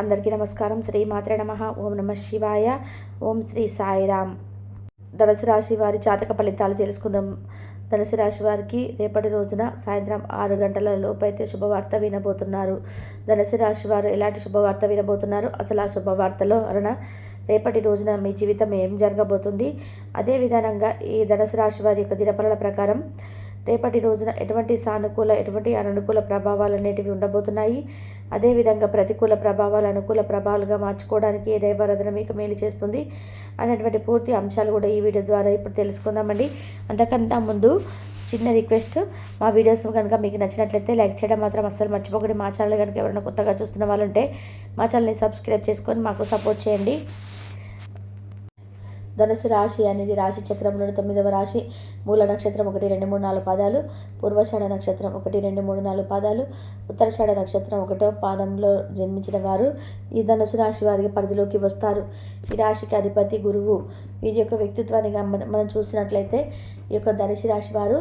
అందరికీ నమస్కారం. శ్రీ మాత్రే నమ. ఓం నమ శివాయ. ఓం శ్రీ సాయిరామ్. ధనుసు రాశి వారి జాతక ఫలితాలు తెలుసుకుందాం. ధనుసు రాశి వారికి రేపటి రోజున సాయంత్రం ఆరు గంటల లోపైతే శుభవార్త వినబోతున్నారు. ధనుసు రాశి వారు ఎలాంటి శుభవార్త వినబోతున్నారు? అసలు ఆ శుభవార్తలో అరుణ రేపటి రోజున మీ జీవితం ఏం జరగబోతుంది? అదే విధానంగా ఈ ధనుసు రాశి వారి యొక్క దినఫలాల ప్రకారం రేపటి రోజున ఎటువంటి సానుకూల ఎటువంటి అననుకూల ప్రభావాలు అనేటివి ఉండబోతున్నాయి. అదేవిధంగా ప్రతికూల ప్రభావాలు అనుకూల ప్రభావాలుగా మార్చుకోవడానికి ఏ దైవారాధన మీకు మేలు చేస్తుంది అనేటువంటి పూర్తి అంశాలు కూడా ఈ వీడియో ద్వారా ఇప్పుడు తెలుసుకుందామండి. అంతకంటే ముందు చిన్న రిక్వెస్ట్ మా వీడియోస్ కనుక మీకు నచ్చినట్లయితే లైక్ చేయడం మాత్రం అస్సలు మర్చిపోకండి. మా ఛానల్ కనుక ఎవరైనా కొత్తగా చూస్తున్న వాళ్ళు ఉంటే మా ఛానల్ని సబ్స్క్రైబ్ చేసుకొని మాకు సపోర్ట్ చేయండి. ధనుసు రాశి అనేది రాశి చక్రంలోని తొమ్మిదవ రాశి మూల నక్షత్రం ఒకటి రెండు మూడు నాలుగు పాదాలు పూర్వషాఢ నక్షత్రం ఒకటి రెండు మూడు నాలుగు పాదాలు ఉత్తరషాఢ నక్షత్రం ఒకటో పాదంలో జన్మించిన వారు ఈ ధనుసు రాశి వారికి పరిధిలోకి వస్తారు. ఈ రాశికి అధిపతి గురువు. వీరి యొక్క వ్యక్తిత్వాన్ని మనం చూసినట్లయితే ఈ యొక్క ధనుసు రాశి వారు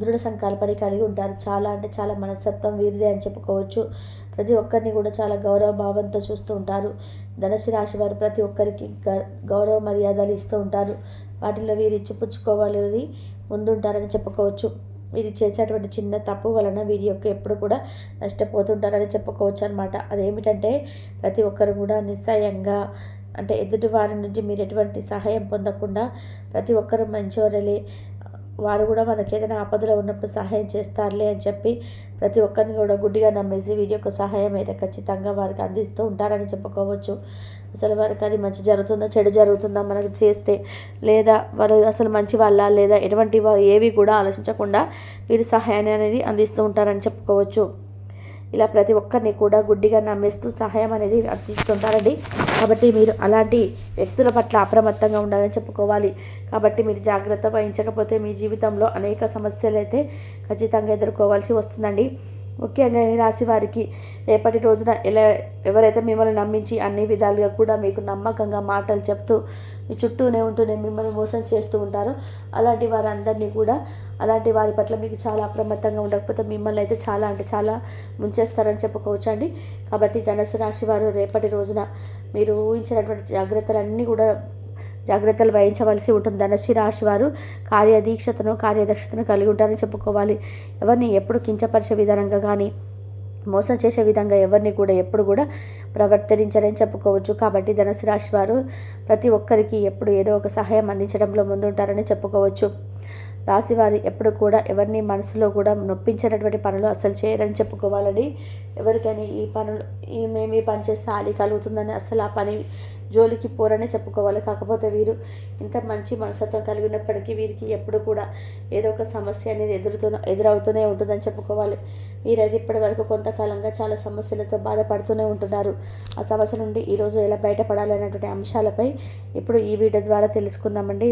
దృఢ సంకల్పని కలిగి ఉంటారు. చాలా అంటే చాలా మనస్తత్వం వీరిదే అని చెప్పుకోవచ్చు. ప్రతి ఒక్కరిని కూడా చాలా గౌరవ భావంతో చూస్తూ ఉంటారు. ధనుసు రాశి వారు ప్రతి ఒక్కరికి గ- గౌరవ మర్యాదలు ఇస్తూ ఉంటారు. వాటిలో వీరు ఇచ్చిపుచ్చుకోవాలని ముందుంటారని చెప్పుకోవచ్చు. వీరు చేసేటువంటి చిన్న తప్పు వలన వీరి యొక్క ఎప్పుడు కూడా నష్టపోతుంటారని చెప్పుకోవచ్చు అనమాట అదేమిటంటే ప్రతి ఒక్కరు కూడా నిస్సాయంగా అంటే ఎదుటి వారి నుంచి మీరు ఎటువంటి సహాయం పొందకుండా ప్రతి ఒక్కరు మంచివారలే వారు కూడా మనకి ఏదైనా ఆపదలో ఉన్నప్పుడు సహాయం చేస్తారులే అని చెప్పి ప్రతి ఒక్కరిని కూడా గుడ్డిగా నమ్మేసి వీరి యొక్క సహాయం అయితే ఖచ్చితంగా వారికి అందిస్తూ ఉంటారని చెప్పుకోవచ్చు. అసలు వారికి అది మంచి జరుగుతుందా చెడు జరుగుతుందా మనకు చేస్తే లేదా వారు అసలు మంచి వాళ్ళ లేదా ఎటువంటి ఏవి కూడా ఆలోచించకుండా వీరి సహాయాన్ని అనేది అందిస్తూ ఉంటారని చెప్పుకోవచ్చు. ఇలా ప్రతి ఒక్కరిని కూడా గుడ్డిగా నమ్మేస్తూ సహాయం అనేది అర్థిస్తుంటారండి కాబట్టి మీరు అలాంటి వ్యక్తుల పట్ల అప్రమత్తంగా ఉండాలని చెప్పుకోవాలి. కాబట్టి మీరు జాగ్రత్త వహించకపోతే మీ జీవితంలో అనేక సమస్యలు అయితే ఖచ్చితంగా ఎదుర్కోవాల్సి వస్తుందండి. ముఖ్యంగా ఈ రాశి వారికి రేపటి రోజున ఎలా ఎవరైతే మిమ్మల్ని నమ్మించి అన్ని విధాలుగా కూడా మీకు నమ్మకంగా మాటలు చెప్తూ మీ చుట్టూనే ఉంటూనే మిమ్మల్ని మోసం చేస్తూ ఉంటారు. అలాంటి వారందరినీ కూడా అలాంటి వారి పట్ల మీకు చాలా అప్రమత్తంగా ఉండకపోతే మిమ్మల్ని అయితే చాలా అంటే చాలా ముంచేస్తారని చెప్పుకోవచ్చు అండి. కాబట్టి ధనుసు రాశి వారు రేపటి రోజున మీరు ఊహించినటువంటి జాగ్రత్తలన్నీ కూడా జాగ్రత్తలు వహించవలసి ఉంటుంది. ధనుసు రాశి వారు కార్యదీక్షతను కార్యదక్షతను కలిగి ఉంటారని చెప్పుకోవాలి. ఎవరిని ఎప్పుడు కించపరిచే విధానంగా కానీ మోసం చేసే విధంగా ఎవరిని కూడా ఎప్పుడు కూడా ప్రవర్తించరని చెప్పుకోవచ్చు. కాబట్టి ధనుసు రాశి వారు ప్రతి ఒక్కరికి ఎప్పుడు ఏదో ఒక సహాయం అందించడంలో ముందుంటారని చెప్పుకోవచ్చు. రాశివారి ఎప్పుడు కూడా ఎవరిని మనసులో కూడా నొప్పించినటువంటి పనులు అసలు చేయరని చెప్పుకోవాలని ఎవరికైనా ఈ పనులు ఈ మేము ఈ పని చేస్తే ఆలి కలుగుతుందని అసలు ఆ పని జోలికి పోరనే చెప్పుకోవాలి. కాకపోతే వీరు ఇంత మంచి మనసత్వం కలిగినప్పటికీ వీరికి ఎప్పుడు కూడా ఏదో ఒక సమస్య అనేది ఎదురుతూ ఎదురవుతూనే ఉంటుందని చెప్పుకోవాలి. వీరైతే ఇప్పటి వరకు కొంతకాలంగా చాలా సమస్యలతో బాధపడుతూనే ఉంటున్నారు. ఆ సమస్య నుండి ఈరోజు ఎలా బయటపడాలి అనేటువంటి అంశాలపై ఇప్పుడు ఈ వీడియో ద్వారా తెలుసుకుందామండి.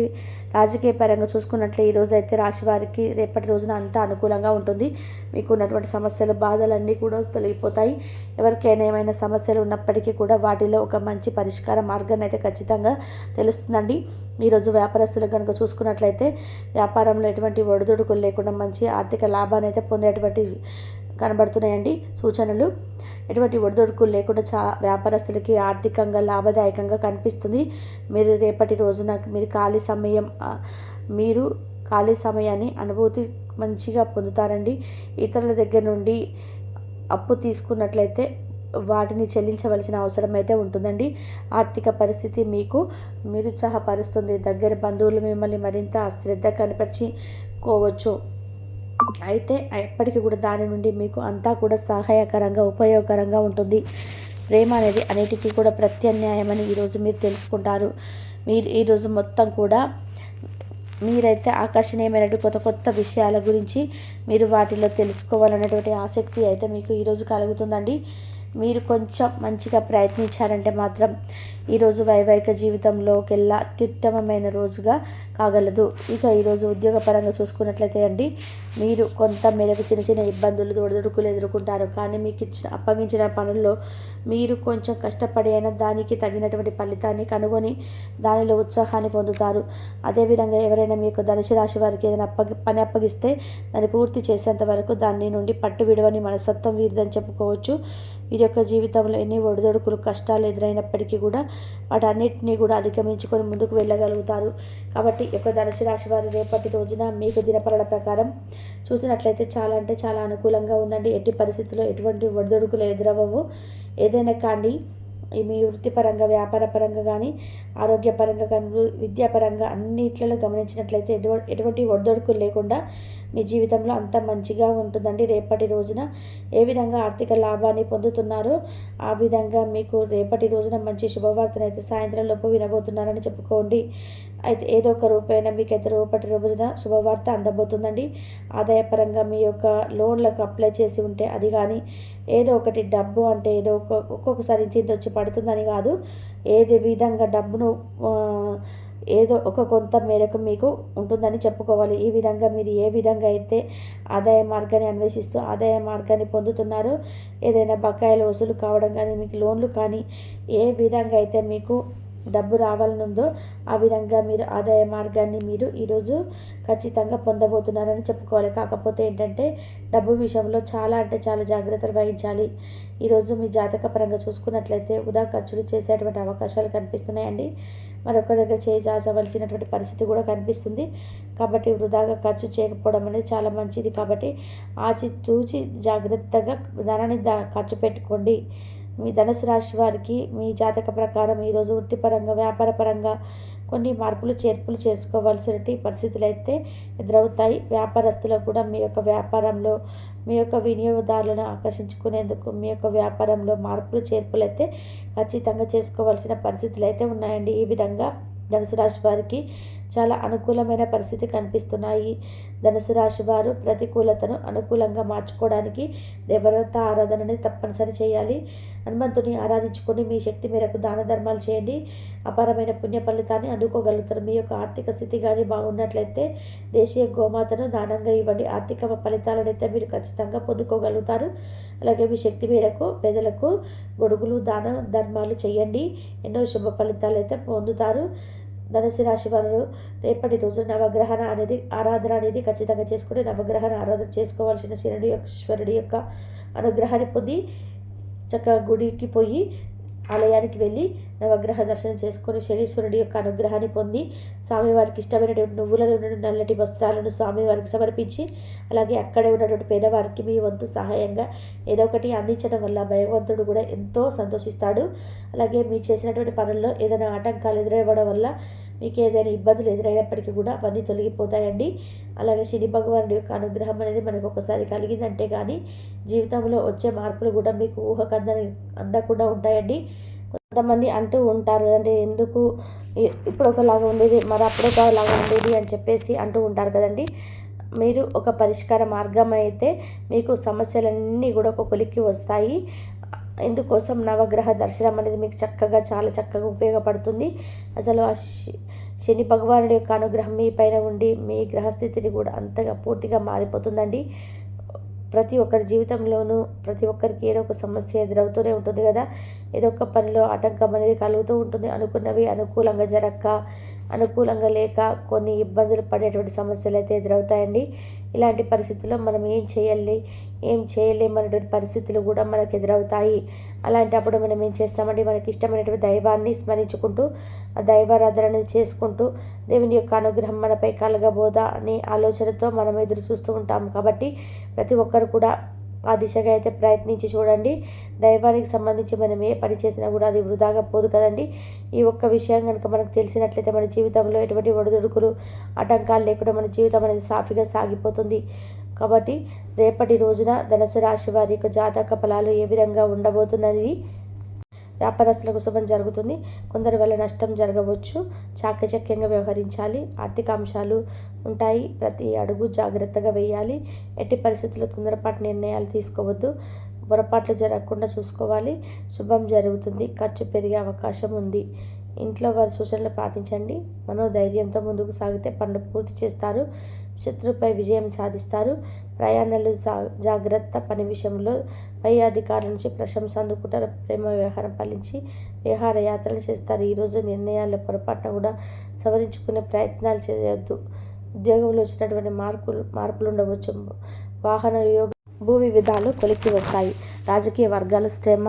రాజకీయ పరంగా చూసుకున్నట్లు ఈరోజు అయితే రాశి వారికి రేపటి రోజున అంతా అనుకూలంగా ఉంటుంది. మీకు ఉన్నటువంటి సమస్యలు బాధలన్నీ కూడా తొలగిపోతాయి. ఎవరికైనా ఏమైనా సమస్యలు ఉన్నప్పటికీ కూడా వాటిలో ఒక మంచి పరిష్కార మార్గాన్ని అయితే ఖచ్చితంగా తెలుస్తుందండి. ఈరోజు వ్యాపారస్తులు కనుక చూసుకున్నట్లయితే వ్యాపారంలో ఎటువంటి ఒడిదుడుకులు లేకుండా మంచి ఆర్థిక లాభాన్ని అయితే పొందేటువంటి కనబడుతున్నాయండి. సూచనలు. ఎటువంటి ఒడిదొడుకులు లేకుండా చా వ్యాపారస్తులకి ఆర్థికంగా లాభదాయకంగా కనిపిస్తుంది. మీరు రేపటి రోజున మీరు ఖాళీ సమయం మీరు ఖాళీ సమయాన్ని అనుభూతి మంచిగా పొందుతారండి. ఇతరుల దగ్గర నుండి అప్పు తీసుకున్నట్లయితే వాటిని చెల్లించవలసిన అవసరం అయితే ఉంటుందండి. ఆర్థిక పరిస్థితి మీకు నిరుత్సాహపరుస్తుంది. దగ్గర బంధువులు మిమ్మల్ని మరింత శ్రద్ధ కనపరిచుకోవచ్చు అయితే ఎప్పటికీ కూడా దాని నుండి మీకు అంతా కూడా సహాయకరంగా ఉపయోగకరంగా ఉంటుంది. ప్రేమ అనేది అన్నిటికీ కూడా ప్రత్యామ్నాయమని ఈరోజు మీరు తెలుసుకుంటారు. మీరు ఈరోజు మొత్తం కూడా మీరైతే ఆకర్షణీయమైనటువంటి కొత్త కొత్త విషయాల గురించి మీరు వాటిలో తెలుసుకోవాలన్నటువంటి ఆసక్తి అయితే మీకు ఈరోజు కలుగుతుందండి. మీరు కొంచెం మంచిగా ప్రయత్నించారంటే మాత్రం ఈరోజు వైవాహిక జీవితంలోకెల్లా అత్యుత్తమమైన రోజుగా కాగలదు. ఇక ఈరోజు ఉద్యోగపరంగా చూసుకున్నట్లయితే అండి మీరు కొంత మేరకు చిన్న చిన్న ఇబ్బందులు దొడిదుడుకులు ఎదుర్కొంటారు. కానీ మీకు ఇచ్చిన అప్పగించిన పనుల్లో మీరు కొంచెం కష్టపడి అయినా దానికి తగినటువంటి ఫలితాన్ని కనుగొని దానిలో ఉత్సాహాన్ని పొందుతారు. అదేవిధంగా ఎవరైనా మీకు ధనుసు రాశి వారికి ఏదైనా అప్పగి పని అప్పగిస్తే దాన్ని పూర్తి చేసేంత వరకు దాని నుండి పట్టు విడవని మనస్తత్వం వీరిదని చెప్పుకోవచ్చు. వీరి యొక్క జీవితంలో ఎన్ని ఒడిదొడుకులు కష్టాలు ఎదురైనప్పటికీ కూడా వాటన్నిటిని కూడా అధిగమించుకొని ముందుకు వెళ్ళగలుగుతారు. కాబట్టి యొక్క ధనుసు రాశి వారు రేపటి రోజున మీకు దినపరల ప్రకారం చూసినట్లయితే చాలా అంటే చాలా అనుకూలంగా ఉందండి. ఎట్టి పరిస్థితుల్లో ఎటువంటి ఒడిదొడుకులు ఎదురవ్వవు. ఏదైనా కానీ మీ వృత్తిపరంగా వ్యాపార పరంగా కానీ ఆరోగ్యపరంగా కానీ విద్యాపరంగా అన్నిట్లలో గమనించినట్లయితే ఎటువంటి ఎటువంటి ఒడిదొడుకులు లేకుండా మీ జీవితంలో అంత మంచిగా ఉంటుందండి. రేపటి రోజున ఏ విధంగా ఆర్థిక లాభాన్ని పొందుతున్నారో ఆ విధంగా మీకు రేపటి రోజున మంచి శుభవార్తను అయితే సాయంత్రం లోపు వినబోతున్నారని చెప్పుకోండి. అయితే ఏదో ఒక రూపైన మీకు అయితే రేపటి రోజున శుభవార్త అందబోతుందండి. ఆదాయపరంగా మీ యొక్క లోన్లకు అప్లై చేసి ఉంటే అది కానీ ఏదో ఒకటి డబ్బు అంటే ఏదో ఒక ఒక్కొక్కసారి ఇంత వచ్చి పడుతుందని కాదు. ఏది విధంగా డబ్బును ఏదో ఒక కొంత మేరకు మీకు ఉంటుందని చెప్పుకోవాలి. ఈ విధంగా మీరు ఏ విధంగా అయితే ఆదాయ మార్గాన్ని అన్వేషిస్తూ ఆదాయ మార్గాన్ని పొందుతున్నారో ఏదైనా బకాయిలు వసూలు కావడం కానీ మీకు లోన్లు కానీ ఏ విధంగా అయితే మీకు డబ్బు రావాలనుందో ఆ విధంగా మీరు ఆదాయ మార్గాన్ని మీరు ఈరోజు ఖచ్చితంగా పొందబోతున్నారని చెప్పుకోవాలి. కాకపోతే ఏంటంటే డబ్బు విషయంలో చాలా అంటే చాలా జాగ్రత్తలు వహించాలి. ఈరోజు మీ జాతక పరంగా చూసుకున్నట్లయితే ఉదా ఖర్చులు చేసేటువంటి అవకాశాలు కనిపిస్తున్నాయండి. మరొక దగ్గర చేజాచవలసినటువంటి పరిస్థితి కూడా కనిపిస్తుంది. కాబట్టి వృధాగా ఖర్చు చేయకపోవడం అనేది చాలా మంచిది. కాబట్టి ఆచి చూచి జాగ్రత్తగా ధనాన్ని ఖర్చు పెట్టుకోండి. మీ ధనుసు రాశి వారికి మీ జాతక ప్రకారం ఈరోజు వృత్తిపరంగా వ్యాపారపరంగా కొన్ని మార్పులు చేర్పులు చేసుకోవాల్సిన పరిస్థితులు అయితే ఎదురవుతాయి. వ్యాపారస్తులకు కూడా మీ యొక్క వ్యాపారంలో మీ యొక్క వినియోగదారులను ఆకర్షించుకునేందుకు మీ యొక్క వ్యాపారంలో మార్పులు చేర్పులు అయితే ఖచ్చితంగా చేసుకోవాల్సిన పరిస్థితులు అయితే ఉన్నాయండి. ఈ విధంగా ధనుసు రాశి వారికి చాలా అనుకూలమైన పరిస్థితి కనిపిస్తున్నాయి. ధనుసు రాశి వారు ప్రతికూలతను అనుకూలంగా మార్చుకోవడానికి దేవత ఆరాధనని తప్పనిసరి చేయాలి. హనుమంతుని ఆరాధించుకొని మీ శక్తి మేరకు దాన ధర్మాలు చేయండి. అపారమైన పుణ్య ఫలితాన్ని అందుకోగలుగుతారు. మీ యొక్క ఆర్థిక స్థితి కానీ బాగున్నట్లయితే దేశీయ గోమాతను దానంగా ఇవ్వండి. ఆర్థిక ఫలితాలనైతే మీరు ఖచ్చితంగా పొందుకోగలుగుతారు. అలాగే మీ శక్తి మేరకు పేదలకు గొడుగులు దాన ధర్మాలు చేయండి. ఎన్నో శుభ ఫలితాలు అయితే పొందుతారు. ధనుసు రాశి వారు రేపటి రోజు నవగ్రహణ అనేది ఆరాధన అనేది ఖచ్చితంగా చేసుకుని నవగ్రహణ ఆరాధన చేసుకోవాల్సిన శిరుడి ఈశ్వరుడి యొక్క అనుగ్రహాన్ని పొంది చక్కగా గుడికి పోయి ఆలయానికి వెళ్ళి నవగ్రహ దర్శనం చేసుకొని శనీశ్వరుడి యొక్క అనుగ్రహాన్ని పొంది స్వామివారికి ఇష్టమైనటువంటి నువ్వుల నుండి నల్లటి వస్త్రాలను స్వామివారికి సమర్పించి అలాగే అక్కడే ఉన్నటువంటి పేదవారికి మీ వంతు సహాయంగా ఏదో ఒకటి అందించడం వల్ల భగవంతుడు కూడా ఎంతో సంతోషిస్తాడు. అలాగే మీరు చేసినటువంటి పనుల్లో ఏదైనా ఆటంకాలు ఎదురవ్వడం వల్ల మీకు ఏదైనా ఇబ్బందులు ఎదురైనప్పటికీ కూడా అవన్నీ తొలగిపోతాయండి. అలాగే శని భగవానుడి యొక్క అనుగ్రహం అనేది మనకు ఒకసారి కలిగిందంటే కానీ జీవితంలో వచ్చే మార్పులు కూడా మీకు ఊహకు అందకుండా ఉంటాయండి. కొంతమంది అంటూ ఉంటారు అంటే ఎందుకు ఇప్పుడు ఒకలాగా ఉండేది మరి అప్పుడు ఒకలాగా ఉండేది అని చెప్పేసి అంటూ ఉంటారు కదండి. మీరు ఒక పరిష్కార మార్గం అయితే మీకు సమస్యలన్నీ కూడా ఒక కొలిక్కి వస్తాయి. ఇందుకోసం నవగ్రహ దర్శనం అనేది మీకు చక్కగా చాలా చక్కగా ఉపయోగపడుతుంది. అసలు ఆ శని భగవానుడి యొక్క అనుగ్రహం మీ పైన ఉండి మీ గ్రహస్థితిని కూడా అంతగా పూర్తిగా మారిపోతుందండి. ప్రతి ఒక్కరి జీవితంలోనూ ప్రతి ఒక్కరికి ఏదో ఒక సమస్య ఎదురవుతూనే ఉంటుంది కదా. ఏదో ఒక పనిలో ఆటంకం అనేది కలుగుతూ ఉంటుంది. అనుకున్నవి అనుకూలంగా జరగక అనుకూలంగా లేక కొన్ని ఇబ్బందులు పడేటువంటి సమస్యలు అయితే ఎదురవుతాయండి. ఇలాంటి పరిస్థితుల్లో మనం ఏం చేయాలి ఏం చేయలేమనేటువంటి పరిస్థితులు కూడా మనకు ఎదురవుతాయి. అలాంటప్పుడు మనం ఏం చేస్తామంటే మనకి ఇష్టమైనటువంటి దైవాన్ని స్మరించుకుంటూ ఆ దైవారాధన చేసుకుంటూ దేవుని యొక్క అనుగ్రహం మనపై కలగబోదా అనే ఆలోచనతో మనం ఎదురు చూస్తూ ఉంటాం కాబట్టి ప్రతి ఒక్కరు కూడా ఆ దిశగా అయితే ప్రయత్నించి చూడండి. దైవానికి సంబంధించి మనం ఏ పని చేసినా కూడా అది వృధాగా పోదు కదండి. ఈ ఒక్క విషయం కనుక మనకు తెలిసినట్లయితే మన జీవితంలో ఎటువంటి ఒడిదుడుకులు ఆటంకాలు లేకుండా మన జీవితం అనేది సాఫీగా సాగిపోతుంది. కాబట్టి రేపటి రోజున ధనుసు రాశి వారి యొక్క జాతక ఫలాలు ఏ విధంగా ఉండబోతున్నది వ్యాపారస్తులకు శుభం జరుగుతుంది. కొందరి వల్ల నష్టం జరగవచ్చు. చాకచక్యంగా వ్యవహరించాలి. ఆర్థిక అంశాలు ఉంటాయి. ప్రతి అడుగు జాగ్రత్తగా వేయాలి. ఎట్టి పరిస్థితుల్లో తొందరపాటు నిర్ణయాలు తీసుకోవద్దు. పొరపాట్లు జరగకుండా చూసుకోవాలి. శుభం జరుగుతుంది. ఖర్చు పెరిగే అవకాశం ఉంది. ఇంట్లో వారి సూచనలు పాటించండి. మనోధైర్యంతో ముందుకు సాగితే పనులు పూర్తి చేస్తారు. శత్రుపై విజయం సాధిస్తారు. ప్రయాణాలు జాగ్రత్త పని విషయంలో పై అధికారుల నుంచి ప్రశంస అందుకుంటారు. ప్రేమ వ్యవహారం పాలించి విహార యాత్రలు చేస్తారు. ఈరోజు నిర్ణయాల పొరపాటున కూడా సవరించుకునే ప్రయత్నాలు చేయొద్దు. ఉద్యోగంలో వచ్చినటువంటి మార్పులు మార్పులు ఉండవచ్చు. వాహన యోగ భూ వివిధాలు కొలిక్కి వస్తాయి. రాజకీయ వర్గాల శ్రమ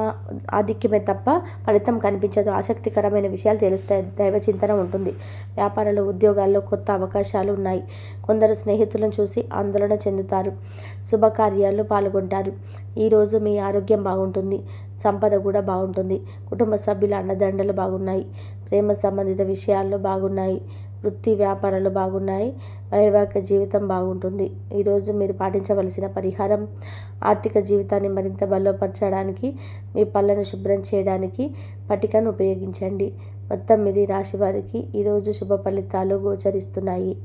ఆధిక్యమే తప్ప ఫలితం కనిపించదు. ఆసక్తికరమైన విషయాలు తెలుస్తాయి. దైవ చింతన ఉంటుంది. వ్యాపారాలు ఉద్యోగాల్లో కొత్త అవకాశాలు ఉన్నాయి. కొందరు స్నేహితులను చూసి ఆందోళన చెందుతారు. శుభకార్యాల్లో పాల్గొంటారు. ఈరోజు మీ ఆరోగ్యం బాగుంటుంది. సంపద కూడా బాగుంటుంది. కుటుంబ సభ్యుల అండదండలు బాగున్నాయి. ప్రేమ సంబంధిత విషయాల్లో బాగున్నాయి. వృత్తి వ్యాపారాలు బాగున్నాయి వైవాహిక జీవితం బాగుంటుంది. ఈరోజు మీరు పాటించవలసిన పరిహారం ఆర్థిక జీవితాన్ని మరింత బలోపరచడానికి మీ పళ్ళను శుభ్రం చేయడానికి పటికను ఉపయోగించండి. మొత్తం ఇది రాశి వారికి ఈరోజు శుభ ఫలితాలు గోచరిస్తున్నాయి.